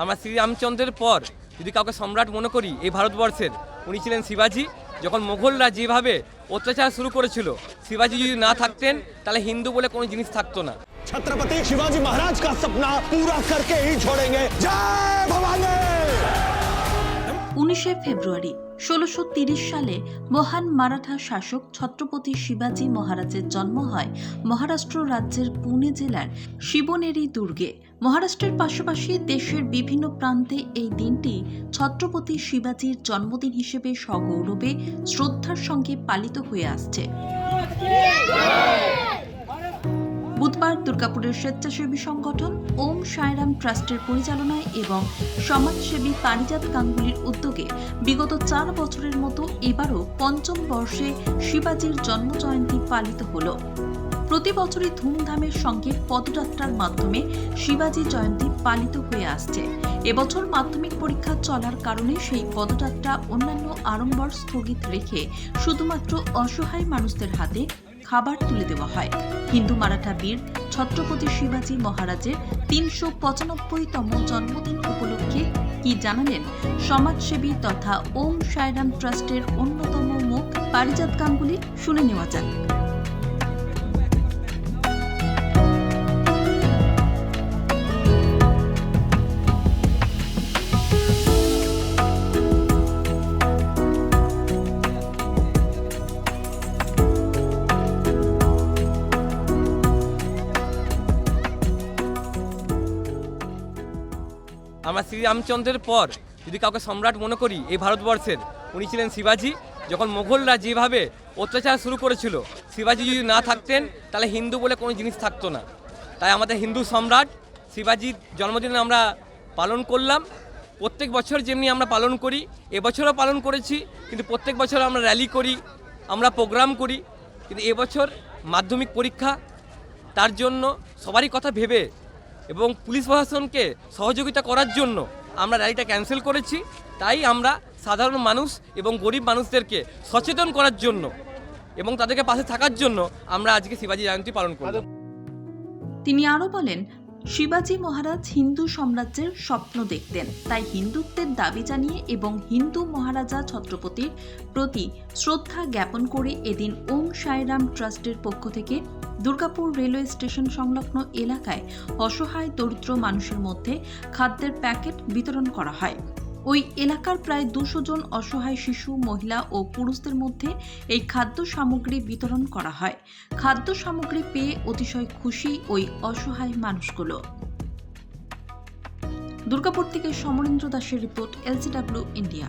আমরা শ্রীরামচন্দ্রের পর যদি কাউকে সম্রাট মনে করি এই ভারতবর্ষের উনি ছিলেন শিবাজি যখন মোঘলরা যেভাবে অত্যাচার শুরু করেছিল শিবাজি যদি না থাকতেন তাহলে হিন্দু বলে কোনো জিনিস থাকতো না। ছত্রপতি শিবাজি মহারাজ কা সপনা পুরা করকে হি ছোড়েঙ্গে জয় ভবানী! উনিশে ফেব্রুয়ারি ষোলোশো সালে মহান মারাঠা শাসক ছত্রপতি শিবাজি মহারাজের জন্ম হয় মহারাষ্ট্র রাজ্যের পুনে জেলার শিবনেরি দুর্গে। মহারাষ্ট্রের পাশাপাশি দেশের বিভিন্ন প্রান্তে এই দিনটি ছত্রপতি শিবাজীর জন্মদিন হিসেবে সগৌরবে শ্রদ্ধার সঙ্গে পালিত হয়ে আসছে। বুধবার দুর্গাপুরের স্বেচ্ছাসেবী সংগঠন ওম সায়রাম ট্রাস্টের পরিচালনায় এবং সমাজসেবী পারিজাত গাঙ্গুলির উদ্যোগে বিগত চার বছরের মতো এবারও পঞ্চম বর্ষে শিবাজির জন্মজয়ন্তী পালিত হল। প্রতি বছরই ধুমধামের সঙ্গে পদযাত্রার মাধ্যমে শিবাজি জয়ন্তী পালিত হয়ে আসছে। এবছর মাধ্যমিক পরীক্ষা চলার কারণে সেই পদযাত্রা অন্যান্য আড়ম্বর স্থগিত রেখে শুধুমাত্র অসহায় মানুষদের হাতে খাবার তুলে দেওয়া হয়। হিন্দু মারাঠা বীর ছত্রপতি শিবাজী মহারাজের তিনশো পঁচানব্বইতম জন্মদিন উপলক্ষে কি জানালেন সমাজসেবী তথা ওম সায়রাম ট্রাস্টের অন্যতম মুখ পারিজাত গাঙ্গুলি শুনে নেওয়া যাক। আমরা শ্রীরামচন্দ্রের পর যদি কাউকে সম্রাট মনে করি, এই ভারতবর্ষের, উনি ছিলেন শিবাজি। যখন মোগলরা যেভাবে অত্যাচার শুরু করেছিল, শিবাজি যদি না থাকতেন, তাহলে হিন্দু বলে কোনো জিনিস থাকতো না। তাই আমাদের হিন্দু সম্রাট শিবাজির জন্মদিন আমরা পালন করলাম। প্রত্যেক বছর যেমনি আমরা পালন করি, এবছরও পালন করেছি, কিন্তু প্রত্যেক বছর আমরা র্যালি করি, আমরা প্রোগ্রাম করি। কিন্তু এবছর মাধ্যমিক পরীক্ষা, তার জন্য সবারই কথা ভেবে এবং পুলিশ প্রশাসনকে সহযোগিতা করার জন্য আমরা র্যালিটা ক্যান্সেল করেছি। তাই আমরা সাধারণ মানুষ এবং গরিব মানুষদেরকে সচেতন করার জন্য এবং তাদেরকে পাশে থাকার জন্য আমরা আজকে শিবাজি জয়ন্তী পালন করব। তিনি আরও বলেন, শিবাজী মহারাজ হিন্দু সাম্রাজ্যের স্বপ্ন দেখতেন। তাই হিন্দুত্বের দাবি জানিয়ে এবং হিন্দু মহারাজা ছত্রপতির প্রতি শ্রদ্ধা জ্ঞাপন করে এদিন ওম সাইরাম ট্রাস্টের পক্ষ থেকে দুর্গাপুর রেলওয়ে স্টেশন সংলগ্ন এলাকায় অসহায় দরিদ্র মানুষের মধ্যে খাদ্যের প্যাকেট বিতরণ করা হয়। ওই এলাকার প্রায় দুশো জন অসহায় শিশু, মহিলা ও পুরুষদের মধ্যে এই খাদ্য সামগ্রী বিতরণ করা হয়। খাদ্য সামগ্রী পেয়ে অতিশয় খুশি ওই অসহায় মানুষগুলো। দুর্গাপুর থেকে সমরেন্দ্র দাসের report LCW India.